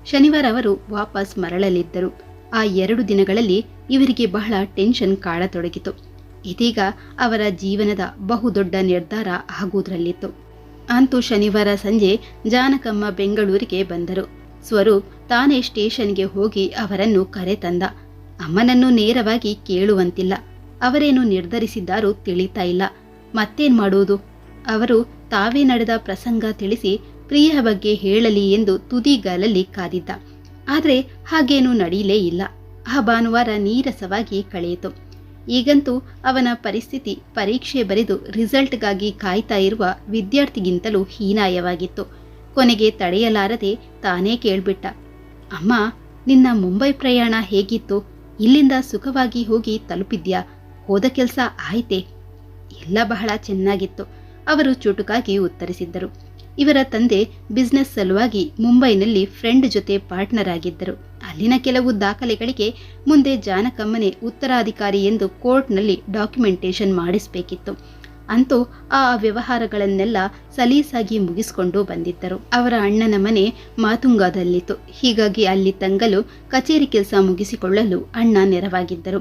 S1: ಶನಿವಾರ ಅವರು ವಾಪಸ್ ಮರಳಲಿದ್ದರು. ಆ ಎರಡು ದಿನಗಳಲ್ಲಿ ಇವರಿಗೆ ಬಹಳ ಟೆನ್ಷನ್ ಕಾಡತೊಡಗಿತು. ಇದೀಗ ಅವರ ಜೀವನದ ಬಹುದೊಡ್ಡ ನಿರ್ಧಾರ ಆಗುವುದರಲ್ಲಿತ್ತು ಅಂತೂ ಶನಿವಾರ ಸಂಜೆ ಜಾನಕಮ್ಮ ಬೆಂಗಳೂರಿಗೆ ಬಂದರು. ಸ್ವರೂಪ್ ತಾನೇ ಸ್ಟೇಷನ್ಗೆ ಹೋಗಿ ಅವರನ್ನು ಕರೆತಂದ ಅಮ್ಮನನ್ನು ನೇರವಾಗಿ ಕೇಳುವಂತಿಲ್ಲ. ಅವರೇನು ನಿರ್ಧರಿಸಿದ್ದಾರೋ ತಿಳಿತಾ ಇಲ್ಲ. ಮತ್ತೇನ್ ಮಾಡುವುದು ಅವರು ತಾವೇ ನಡೆದ ಪ್ರಸಂಗ ತಿಳಿಸಿ ಪ್ರಿಯ ಬಗ್ಗೆ ಹೇಳಲಿ ಎಂದು ತುದಿಗಾಲಲ್ಲಿ ಕಾದಿದ್ದ. ಆದರೆ ಹಾಗೇನೂ ನಡೆಯಲೇ ಇಲ್ಲ. ಆ ಭಾನುವಾರ ನೀರಸವಾಗಿ ಕಳೆಯಿತು. ಈಗಂತೂ ಅವನ ಪರಿಸ್ಥಿತಿ ಪರೀಕ್ಷೆ ಬರೆದು ರಿಸಲ್ಟ್ಗಾಗಿ ಕಾಯ್ತಾ ಇರುವ ವಿದ್ಯಾರ್ಥಿಗಿಂತಲೂ ಹೀನಾಯವಾಗಿತ್ತು. ಕೊನೆಗೆ ತಡೆಯಲಾರದೆ ತಾನೇ ಕೇಳ್ಬಿಟ್ಟ. ಅಮ್ಮ, ನಿನ್ನ ಮುಂಬೈ ಪ್ರಯಾಣ ಹೇಗಿತ್ತು? ಇಲ್ಲಿಂದ ಸುಖವಾಗಿ ಹೋಗಿ ತಲುಪಿದ್ಯಾ? ಹೋದ ಕೆಲಸ ಆಯ್ತೆ? ಎಲ್ಲ ಬಹಳ ಚೆನ್ನಾಗಿತ್ತು, ಅವರು ಚುಟುಕಾಗಿ ಉತ್ತರಿಸಿದ್ದರು. ಇವರ ತಂದೆ ಬಿಸ್ನೆಸ್ ಸಲುವಾಗಿ ಮುಂಬೈನಲ್ಲಿ ಫ್ರೆಂಡ್ ಜೊತೆ ಪಾರ್ಟ್ನರ್ ಆಗಿದ್ದರು. ಅಲ್ಲಿನ ಕೆಲವು ದಾಖಲೆಗಳಿಗೆ ಮುಂದೆ ಜಾನಕಮ್ಮನೆ ಉತ್ತರಾಧಿಕಾರಿ ಎಂದು ಕೋರ್ಟ್ನಲ್ಲಿ ಡಾಕ್ಯುಮೆಂಟೇಶನ್ ಮಾಡಿಸಬೇಕಿತ್ತು. ಅಂತೂ ಆ ವ್ಯವಹಾರಗಳನ್ನೆಲ್ಲ ಸಲೀಸಾಗಿ ಮುಗಿಸಿಕೊಂಡು ಬಂದಿದ್ದರು. ಅವರ ಅಣ್ಣನ ಮನೆ ಮಾತುಂಗಾದಲ್ಲಿತ್ತು. ಹೀಗಾಗಿ ಅಲ್ಲಿ ತಂಗಲು ಕಚೇರಿ ಕೆಲಸ ಮುಗಿಸಿಕೊಳ್ಳಲು ಅಣ್ಣ ನೆರವಾಗಿದ್ದರು.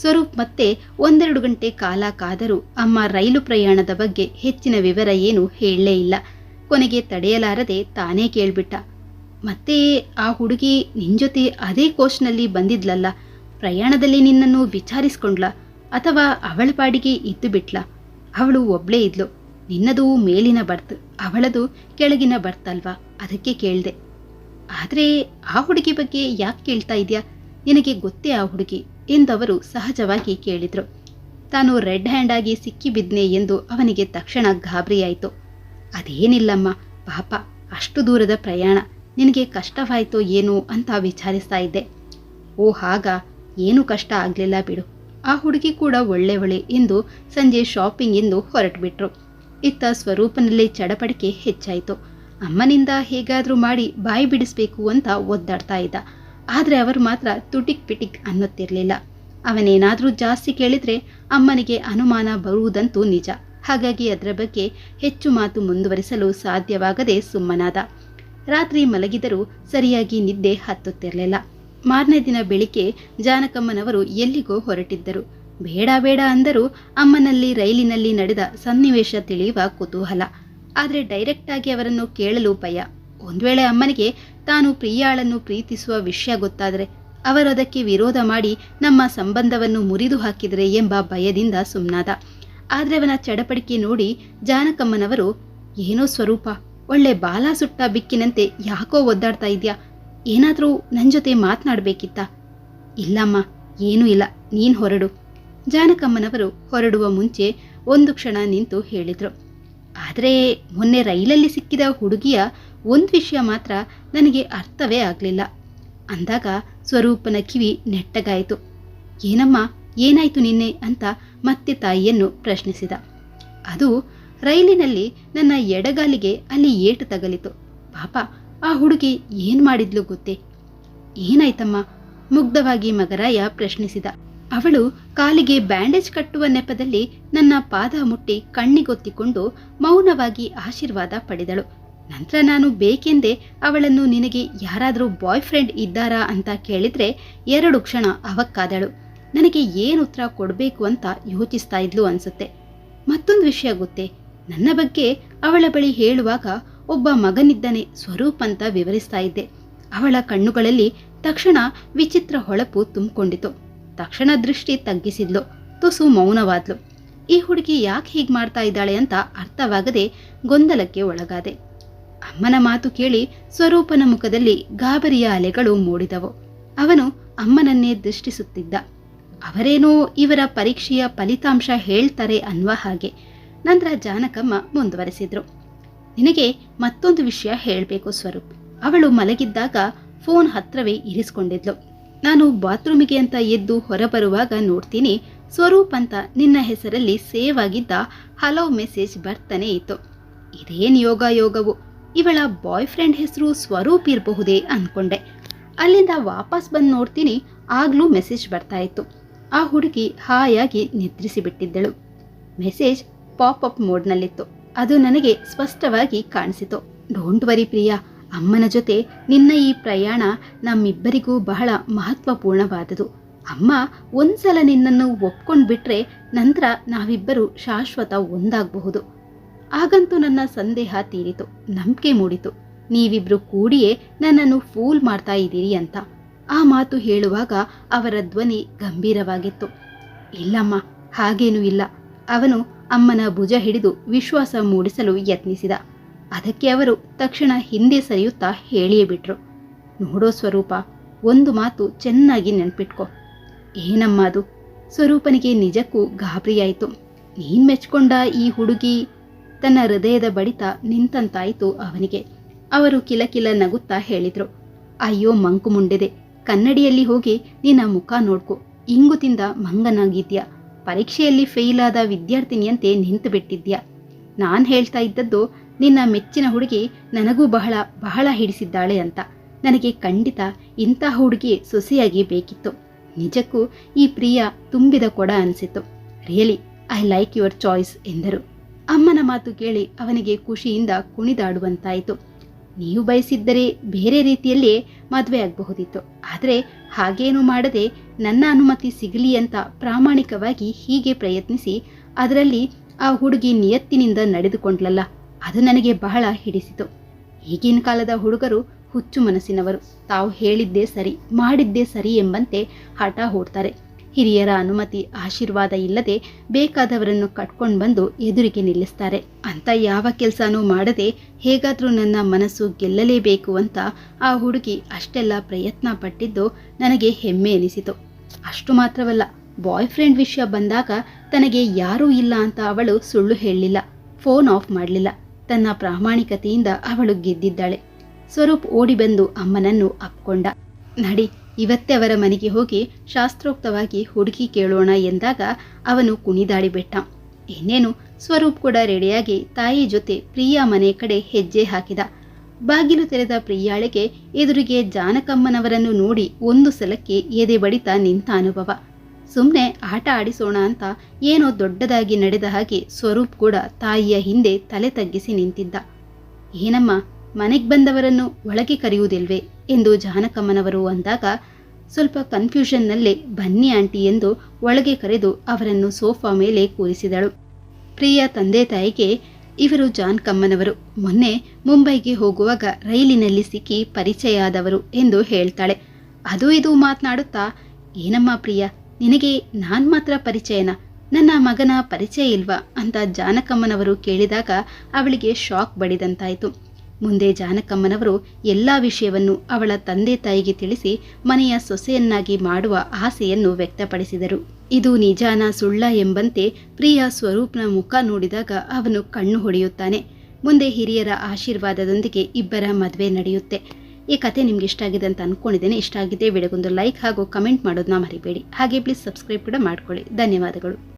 S1: ಸ್ವರೂಪ್ ಮತ್ತೆ ಒಂದೆರಡು ಗಂಟೆ ಕಾಲ ಕಾದರೂ ಅಮ್ಮ ರೈಲು ಪ್ರಯಾಣದ ಬಗ್ಗೆ ಹೆಚ್ಚಿನ ವಿವರ ಏನು ಹೇಳಲೇ ಇಲ್ಲ. ಕೊನೆಗೆ ತಡೆಯಲಾರದೆ ತಾನೇ ಕೇಳ್ಬಿಟ್ಟ. ಮತ್ತೆ ಆ ಹುಡುಗಿ ನಿನ್ ಜೊತೆ ಅದೇ ಕೋಚ್ನಲ್ಲಿ ಬಂದಿದ್ಲಲ್ಲ, ಪ್ರಯಾಣದಲ್ಲಿ ನಿನ್ನನ್ನು ವಿಚಾರಿಸ್ಕೊಂಡ್ಲ ಅಥವಾ ಅವಳ ಪಾಡಿಗೆ ಇದ್ದು ಬಿಟ್ಲಾ ಅವಳು ಒಬ್ಳೇ ಇದ್ಲು. ನಿನ್ನದು ಮೇಲಿನ ಬರ್ತ್, ಅವಳದು ಕೆಳಗಿನ ಬರ್ತಲ್ವಾ ಅದಕ್ಕೆ ಕೇಳ್ದೆ. ಆದ್ರೆ ಆ ಹುಡುಗಿ ಬಗ್ಗೆ ಯಾಕೆ ಕೇಳ್ತಾ ಇದ್ಯಾ? ನಿನಗೆ ಗೊತ್ತೇ ಆ ಹುಡುಗಿ ಎಂದವರು ಸಹಜವಾಗಿ ಕೇಳಿದ್ರು. ತಾನು ರೆಡ್ ಹ್ಯಾಂಡ್ ಆಗಿ ಸಿಕ್ಕಿಬಿದ್ನೆ ಎಂದು ಅವನಿಗೆ ತಕ್ಷಣ ಗಾಬರಿಯಾಯಿತು. ಅದೇನಿಲ್ಲಮ್ಮ, ಪಾಪ, ಅಷ್ಟು ದೂರದ ಪ್ರಯಾಣ. ನಿನಗೆ ಕಷ್ಟವಾಯ್ತೋ ಏನು ಅಂತ ವಿಚಾರಿಸ್ತಾ ಇದ್ದೆ. ಓ ಹಾಗ, ಏನು ಕಷ್ಟ ಆಗಲಿಲ್ಲ ಬಿಡು. ಆ ಹುಡುಗಿ ಕೂಡ ಒಳ್ಳೆಯವಳೆ ಎಂದು ಸಂಜೆ ಶಾಪಿಂಗ್ ಎಂದು ಹೊರಟುಬಿಟ್ರು. ಇತ್ತ ಸ್ವರೂಪನಲ್ಲಿ ಚಡಪಡಿಕೆ ಹೆಚ್ಚಾಯಿತು. ಅಮ್ಮನಿಂದ ಹೇಗಾದರೂ ಮಾಡಿ ಬಾಯಿ ಬಿಡಿಸ್ಬೇಕು ಅಂತ ಒದ್ದಾಡ್ತಾ ಇದ್ದ. ಆದರೆ ಅವರು ಮಾತ್ರ ತುಟಿಕ್ ಪಿಟಿಕ್ ಅನ್ನುತ್ತಿರಲಿಲ್ಲ. ಅವನೇನಾದರೂ ಜಾಸ್ತಿ ಕೇಳಿದರೆ ಅಮ್ಮನಿಗೆ ಅನುಮಾನ ಬರುವುದಂತೂ ನಿಜ. ಹಾಗಾಗಿ ಅದರ ಬಗ್ಗೆ ಹೆಚ್ಚು ಮಾತು ಮುಂದುವರಿಸಲು ಸಾಧ್ಯವಾಗದೆ ಸುಮ್ಮನಾದ. ರಾತ್ರಿ ಮಲಗಿದರೂ ಸರಿಯಾಗಿ ನಿದ್ದೆ ಹತ್ತುತ್ತಿರಲಿಲ್ಲ. ಮಾರನೇ ದಿನ ಬೆಳಿಗ್ಗೆ ಜಾನಕಮ್ಮನವರು ಎಲ್ಲಿಗೋ ಹೊರಟಿದ್ದರು. ಬೇಡ ಬೇಡ ಅಂದರೂ ಅಮ್ಮನಲ್ಲಿ ರೈಲಿನಲ್ಲಿ ನಡೆದ ಸನ್ನಿವೇಶ ತಿಳಿಯುವ ಕುತೂಹಲ. ಆದರೆ ಡೈರೆಕ್ಟ್ ಆಗಿ ಅವರನ್ನು ಕೇಳಲು ಭಯ. ಒಂದ್ ವೇಳೆ ಅಮ್ಮನಿಗೆ ತಾನು ಪ್ರಿಯಾಳನ್ನು ಪ್ರೀತಿಸುವ ವಿಷಯ ಗೊತ್ತಾದರೆ ಅವರು ಅದಕ್ಕೆ ವಿರೋಧ ಮಾಡಿ ನಮ್ಮ ಸಂಬಂಧವನ್ನು ಮುರಿದು ಹಾಕಿದರೆ ಎಂಬ ಭಯದಿಂದ ಸುಮ್ಮನಾದ ಆದರೆ ಅವನ ಚಡಪಡಿಕೆ ನೋಡಿ ಜಾನಕಮ್ಮನವರು, ಏನೋ ಸ್ವರೂಪ, ಒಳ್ಳೆ ಬಾಲ ಸುಟ್ಟ ಬಿಕ್ಕಿನಂತೆ ಯಾಕೋ ಒದ್ದಾಡ್ತಾ ಇದ್ಯಾ? ಏನಾದರೂ ನನ್ನ ಜೊತೆ ಮಾತನಾಡಬೇಕಿತ್ತ? ಇಲ್ಲಮ್ಮ, ಏನೂ ಇಲ್ಲ. ನೀನು ಹೊರಡು. ಜಾನಕಮ್ಮನವರು ಹೊರಡುವ ಮುಂಚೆ ಒಂದು ಕ್ಷಣ ನಿಂತು ಹೇಳಿದ್ರು. ಆದರೆ ಮೊನ್ನೆ ರೈಲಲ್ಲಿ ಸಿಕ್ಕಿದ ಹುಡುಗಿಯ ಒಂದು ವಿಷಯ ಮಾತ್ರ ನನಗೆ ಅರ್ಥವೇ ಆಗಲಿಲ್ಲ. ಅಂದಾಗ ಸ್ವರೂಪನ ಕಿವಿ ನೆಟ್ಟಗಾಯಿತು. ಏನಮ್ಮ, ಏನಾಯ್ತು ನಿನ್ನೆ ಅಂತ ಮತ್ತೆ ತಾಯಿಯನ್ನು ಪ್ರಶ್ನಿಸಿದ. ಅದು ರೈಲಿನಲ್ಲಿ ನನ್ನ ಎಡಗಾಲಿಗೆ ಅಲ್ಲಿ ಏಟು ತಗಲಿತು. ಪಾಪ ಆ ಹುಡುಗಿ ಏನ್ ಮಾಡಿದ್ಲು ಗೊತ್ತೇ? ಏನಾಯ್ತಮ್ಮ? ಮುಗ್ಧವಾಗಿ ಮಗರಾಯ ಪ್ರಶ್ನಿಸಿದ. ಅವಳು ಕಾಲಿಗೆ ಬ್ಯಾಂಡೇಜ್ ಕಟ್ಟುವ ನೆಪದಲ್ಲಿ ನನ್ನ ಪಾದ ಮುಟ್ಟಿ ಕಣ್ಣಿಗೊತ್ತಿಕೊಂಡು ಮೌನವಾಗಿ ಆಶೀರ್ವಾದ ಪಡೆದಳು. ನಂತರ ನಾನು ಬೇಕೆಂದೇ ಅವಳನ್ನು ನಿನಗೆ ಯಾರಾದರೂ ಬಾಯ್ ಫ್ರೆಂಡ್ ಇದ್ದಾರಾ ಅಂತ ಕೇಳಿದ್ರೆ ಎರಡು ಕ್ಷಣ ಅವಕ್ಕಾದಳು. ನನಗೆ ಏನು ಉತ್ತರ ಕೊಡಬೇಕು ಅಂತ ಯೋಚಿಸ್ತಾ ಇದ್ಲು ಅನ್ಸುತ್ತೆ. ಮತ್ತೊಂದು ವಿಷಯ ಗೊತ್ತೇ? ನನ್ನ ಬಗ್ಗೆ ಅವಳ ಬಳಿ ಹೇಳುವಾಗ ಒಬ್ಬ ಮಗನಿದ್ದನೆ ಸ್ವರೂಪ್ ಅಂತ ವಿವರಿಸ್ತಾ ಇದ್ದೆ. ಅವಳ ಕಣ್ಣುಗಳಲ್ಲಿ ತಕ್ಷಣ ವಿಚಿತ್ರ ಹೊಳಪು ತುಂಬಿಕೊಂಡಿತು ತಕ್ಷಣ ದೃಷ್ಟಿ ತಗ್ಗಿಸಿದ್ಲು. ತುಸು ಮೌನವಾದ್ಲು. ಈ ಹುಡುಗಿ ಯಾಕೆ ಹೀಗೆ ಮಾಡ್ತಾ ಇದ್ದಾಳೆ ಅಂತ ಅರ್ಥವಾಗದೆ ಗೊಂದಲಕ್ಕೆ ಒಳಗಾದೆ. ಅಮ್ಮನ ಮಾತು ಕೇಳಿ ಸ್ವರೂಪನ ಮುಖದಲ್ಲಿ ಗಾಬರಿಯ ಅಲೆಗಳು ಮೂಡಿದವು. ಅವನು ಅಮ್ಮನನ್ನೇ ದೃಷ್ಟಿಸುತ್ತಿದ್ದ. ಅವರೇನೋ ಇವರ ಪರೀಕ್ಷೆಯ ಫಲಿತಾಂಶ ಹೇಳ್ತಾರೆ ಅನ್ನುವ ಹಾಗೆ. ನಂತರ ಜಾನಕಮ್ಮ ಮುಂದುವರೆಸಿದ್ರು. ನಿನಗೆ ಮತ್ತೊಂದು ವಿಷಯ ಹೇಳಬೇಕು ಸ್ವರೂಪ್. ಅವಳು ಮಲಗಿದ್ದಾಗ ಫೋನ್ ಹತ್ರವೇ ಇರಿಸ್ಕೊಂಡಿದ್ಲು. ನಾನು ಬಾತ್ರೂಮಿಗೆ ಅಂತ ಎದ್ದು ಹೊರಬರುವಾಗ ನೋಡ್ತೀನಿ, ಸ್ವರೂಪ್ ಅಂತ ನಿನ್ನ ಹೆಸರಲ್ಲಿ ಸೇವ್ ಆಗಿದ್ದ ಹಲವು ಮೆಸೇಜ್ ಬರ್ತಾನೆ ಇತ್ತು. ಇದೇನ್ ಯೋಗ ಯೋಗವು ಇವಳ ಬಾಯ್ ಫ್ರೆಂಡ್ ಹೆಸರು ಸ್ವರೂಪ್ ಇರಬಹುದೇ ಅನ್ಕೊಂಡೆ. ಅಲ್ಲಿಂದ ವಾಪಸ್ ಬಂದು ನೋಡ್ತೀನಿ, ಆಗ್ಲೂ ಮೆಸೇಜ್ ಬರ್ತಾ ಇತ್ತು. ಆ ಹುಡುಗಿ ಹಾಯಾಗಿ ನಿದ್ರಿಸಿಬಿಟ್ಟಿದ್ದಳು. ಮೆಸೇಜ್ ಪಾಪ್ ಅಪ್ ಮೋಡ್ನಲ್ಲಿತ್ತು. ಅದು ನನಗೆ ಸ್ಪಷ್ಟವಾಗಿ ಕಾಣಿಸಿತು. Don't worry Priya. ಅಮ್ಮನ ಜೊತೆ ನಿನ್ನ ಈ ಪ್ರಯಾಣ ನಮ್ಮಿಬ್ಬರಿಗೂ ಬಹಳ ಮಹತ್ವಪೂರ್ಣವಾದುದು. ಅಮ್ಮ ಒಂದ್ಸಲ ನಿನ್ನನ್ನು ಒಪ್ಕೊಂಡ್ಬಿಟ್ರೆ ನಂತರ ನಾವಿಬ್ಬರು ಶಾಶ್ವತ ಒಂದಾಗಬಹುದು. ಆಗಂತೂ ನನ್ನ ಸಂದೇಹ ತೀರಿತು. ನಂಬಿಕೆ ಮೂಡಿತು. ನೀವಿಬ್ರು ಕೂಡಿಯೇ ನನ್ನನ್ನು ಫೂಲ್ ಮಾಡ್ತಾ ಇದ್ದೀರಿ ಅಂತ. ಆ ಮಾತು ಹೇಳುವಾಗ ಅವರ ಧ್ವನಿ ಗಂಭೀರವಾಗಿತ್ತು. ಇಲ್ಲಮ್ಮ, ಹಾಗೇನೂ ಇಲ್ಲ. ಅವನು ಅಮ್ಮನ ಭುಜ ಹಿಡಿದು ವಿಶ್ವಾಸ ಮೂಡಿಸಲು ಯತ್ನಿಸಿದ. ಅದಕ್ಕೆ ಅವರು ತಕ್ಷಣ ಹಿಂದೆ ಸರಿಯುತ್ತಾ ಹೇಳಿಯೇ ಬಿಟ್ರು. ನೋಡೋ ಸ್ವರೂಪ, ಒಂದು ಮಾತು ಚೆನ್ನಾಗಿ ನೆನ್ಪಿಟ್ಕೊ. ಏನಮ್ಮ ಅದು? ಸ್ವರೂಪನಿಗೆ ನಿಜಕ್ಕೂ ಗಾಬರಿಯಾಯಿತು. ನೀನ್ ಮೆಚ್ಕೊಂಡ ಈ ಹುಡುಗಿ ತನ್ನ ಹೃದಯದ ಬಡಿತ ನಿಂತಂತಾಯಿತು ಅವನಿಗೆ. ಅವರು ಕಿಲಕಿಲ ನಗುತ್ತಾ ಹೇಳಿದ್ರು. ಅಯ್ಯೋ ಮಂಕು ಮುಂಡೆದೆ ಕನ್ನಡಿಯಲ್ಲಿ ಹೋಗಿ ನಿನ್ನ ಮುಖ ನೋಡ್ಕೊ. ಇಂಗು ತಿಂದ ಮಂಗನಾಗಿದ್ಯಾ? ಪರೀಕ್ಷೆಯಲ್ಲಿ ಫೇಲ್ ಆದ ವಿದ್ಯಾರ್ಥಿನಿಯಂತೆ ನಿಂತು ಬಿಟ್ಟಿದ್ಯಾ ನಾನು ಹೇಳ್ತಾ ಇದ್ದದ್ದು ನಿನ್ನ ಮೆಚ್ಚಿನ ಹುಡುಗಿ ನನಗೂ ಬಹಳ ಬಹಳ ಹಿಡಿಸಿದ್ದಾಳೆ ಅಂತ. ನನಗೆ ಖಂಡಿತ ಇಂಥ ಹುಡುಗಿ ಸೊಸೆಯಾಗಿ ಬೇಕಿತ್ತು. ನಿಜಕ್ಕೂ ಈ ಪ್ರಿಯ ತುಂಬಿದ ಕೊಡ ಅನಿಸಿತು really I like your choice ಎಂದರು. ಅಮ್ಮನ ಮಾತು ಕೇಳಿ ಅವನಿಗೆ ಖುಷಿಯಿಂದ ಕುಣಿದಾಡುವಂತಾಯಿತು. ನೀವು ಬಯಸಿದ್ದರೆ ಬೇರೆ ರೀತಿಯಲ್ಲಿಯೇ ಮದುವೆ ಆಗಬಹುದಿತ್ತು. ಆದರೆ ಹಾಗೇನು ಮಾಡದೆ ನನ್ನ ಅನುಮತಿ ಸಿಗಲಿ ಅಂತ ಪ್ರಾಮಾಣಿಕವಾಗಿ ಹೀಗೆ ಪ್ರಯತ್ನಿಸಿ, ಅದರಲ್ಲಿ ಆ ಹುಡುಗಿ ನಿಯತ್ತಿನಿಂದ ನಡೆದುಕೊಂಡ್ಲಲ್ಲ, ಅದು ನನಗೆ ಬಹಳ ಹಿಡಿಸಿತು. ಈಗಿನ ಕಾಲದ ಹುಡುಗರು ಹುಚ್ಚು ಮನಸ್ಸಿನವರು. ತಾವು ಹೇಳಿದ್ದೇ ಸರಿ, ಮಾಡಿದ್ದೇ ಸರಿ ಎಂಬಂತೆ ಹಠ ಹೂಡ್ತಾರೆ. ಹಿರಿಯರ ಅನುಮತಿ ಆಶೀರ್ವಾದ ಇಲ್ಲದೆ ಬೇಕಾದವರನ್ನು ಕಟ್ಕೊಂಡು ಬಂದು ಎದುರಿಗೆ ನಿಲ್ಲಿಸ್ತಾರೆ. ಅಂತ ಯಾವ ಕೆಲಸನೂ ಮಾಡದೆ ಹೇಗಾದರೂ ನನ್ನ ಮನಸ್ಸು ಗೆಲ್ಲಲೇಬೇಕು ಅಂತ ಆ ಹುಡುಗಿ ಅಷ್ಟೆಲ್ಲ ಪ್ರಯತ್ನ ಪಟ್ಟಿದ್ದು ನನಗೆ ಹೆಮ್ಮೆ ಎನಿಸಿತು. ಅಷ್ಟು ಮಾತ್ರವಲ್ಲ ಬಾಯ್ ಫ್ರೆಂಡ್ ವಿಷಯ ಬಂದಾಗ ತನಗೆ ಯಾರೂ ಇಲ್ಲ ಅಂತ ಅವಳು ಸುಳ್ಳು ಹೇಳಲಿಲ್ಲ ಫೋನ್ ಆಫ್ ಮಾಡಲಿಲ್ಲ. ತನ್ನ ಪ್ರಾಮಾಣಿಕತೆಯಿಂದ ಅವಳು ಗೆದ್ದಿದ್ದಾಳೆ. ಸ್ವರೂಪ್ ಓಡಿ ಬಂದು ಅಮ್ಮನನ್ನು ಅಪ್ಕೊಂಡ. ನಡಿ, ಇವತ್ತೇ ಅವರ ಮನೆಗೆ ಹೋಗಿ ಶಾಸ್ತ್ರೋಕ್ತವಾಗಿ ಹುಡುಗಿ ಕೇಳೋಣ ಎಂದಾಗ ಅವನು ಕುಣಿದಾಡಿ ಬಿಟ್ಟ. ಇನ್ನೇನು, ಸ್ವರೂಪ್ ಕೂಡ ರೆಡಿಯಾಗಿ ತಾಯಿ ಜೊತೆ ಪ್ರಿಯಾ ಮನೆ ಕಡೆ ಹೆಜ್ಜೆ ಹಾಕಿದ. ಬಾಗಿಲು ತೆರೆದ ಪ್ರಿಯಾಳಿಗೆ ಎದುರಿಗೆ ಜಾನಕಮ್ಮನವರನ್ನು ನೋಡಿ ಒಂದು ಸಲಕ್ಕೆ ಎದೆ ಬಡಿತ ನಿಂತ ಅನುಭವ. ಸುಮ್ಮನೆ ಆಟ ಆಡಿಸೋಣ ಅಂತ ಏನೋ ದೊಡ್ಡದಾಗಿ ನಡೆದ ಹಾಗೆ ಸ್ವರೂಪ್ ಕೂಡ ತಾಯಿಯ ಹಿಂದೆ ತಲೆ ತಗ್ಗಿಸಿ ನಿಂತಿದ್ದ. ಏನಮ್ಮ, ಮನೆಗೆ ಬಂದವರನ್ನು ಒಳಗೆ ಕರೆಯುವುದಿಲ್ವೇ ಎಂದು ಜಾನಕಮ್ಮನವರು ಅಂದಾಗ, ಸ್ವಲ್ಪ ಕನ್ಫ್ಯೂಷನ್ನಲ್ಲೇ ಬನ್ನಿ ಆಂಟಿ ಎಂದು ಒಳಗೆ ಕರೆದು ಅವರನ್ನು ಸೋಫಾ ಮೇಲೆ ಕೂರಿಸಿದಳು. ಪ್ರಿಯ ತಂದೆ ತಾಯಿಗೆ ಇವರು ಜಾನ್ ಕಮ್ಮನವರು. ಮೊನ್ನೆ ಮುಂಬೈಗೆ ಹೋಗುವಾಗ ರೈಲಿನಲ್ಲಿ ಸಿಕ್ಕಿ ಪರಿಚಯ ಆದವರು ಎಂದು ಹೇಳ್ತಾಳೆ. ಅದು ಇದು ಮಾತನಾಡುತ್ತಾ, ಏನಮ್ಮ ಪ್ರಿಯ, ನಿನಗೆ ನಾನ್ ಮಾತ್ರ ಪರಿಚಯನ? ನನ್ನ ಮಗನ ಪರಿಚಯ ಇಲ್ವಾ? ಅಂತ ಜಾನಕಮ್ಮನವರು ಕೇಳಿದಾಗ ಅವಳಿಗೆ ಶಾಕ್ ಬಡಿದಂತಾಯಿತು. ಮುಂದೆ ಜಾನಕಮ್ಮನವರು ಎಲ್ಲ ವಿಷಯವನ್ನು ಅವಳ ತಂದೆ ತಾಯಿಗೆ ತಿಳಿಸಿ ಮನೆಯ ಸೊಸೆಯನ್ನಾಗಿ ಮಾಡುವ ಆಸೆಯನ್ನು ವ್ಯಕ್ತಪಡಿಸಿದರು. ಇದು ನಿಜಾನ ಸುಳ್ಳ ಎಂಬಂತೆ ಪ್ರಿಯ ಸ್ವರೂಪ್ನ ಮುಖ ನೋಡಿದಾಗ ಅವನು ಕಣ್ಣು ಹೊಡೆಯುತ್ತಾನೆ. ಮುಂದೆ ಹಿರಿಯರ ಆಶೀರ್ವಾದದೊಂದಿಗೆ ಇಬ್ಬರ ಮದುವೆ ನಡೆಯುತ್ತೆ. ಈ ಕತೆ ನಿಮ್ಗೆ ಇಷ್ಟ ಆಗಿದೆ ಅಂತ ಅನ್ಕೊಂಡಿದ್ದೇನೆ. ಇಷ್ಟ ಆಗಿದೆ, ವಿಡಿಯೋಗೊಂದು ಲೈಕ್ ಹಾಗೂ ಕಮೆಂಟ್ ಮಾಡೋದನ್ನ ಮರಿಬೇಡಿ. ಹಾಗೆ ಪ್ಲೀಸ್ ಸಬ್ಸ್ಕ್ರೈಬ್ ಕೂಡ ಮಾಡ್ಕೊಳ್ಳಿ. ಧನ್ಯವಾದಗಳು.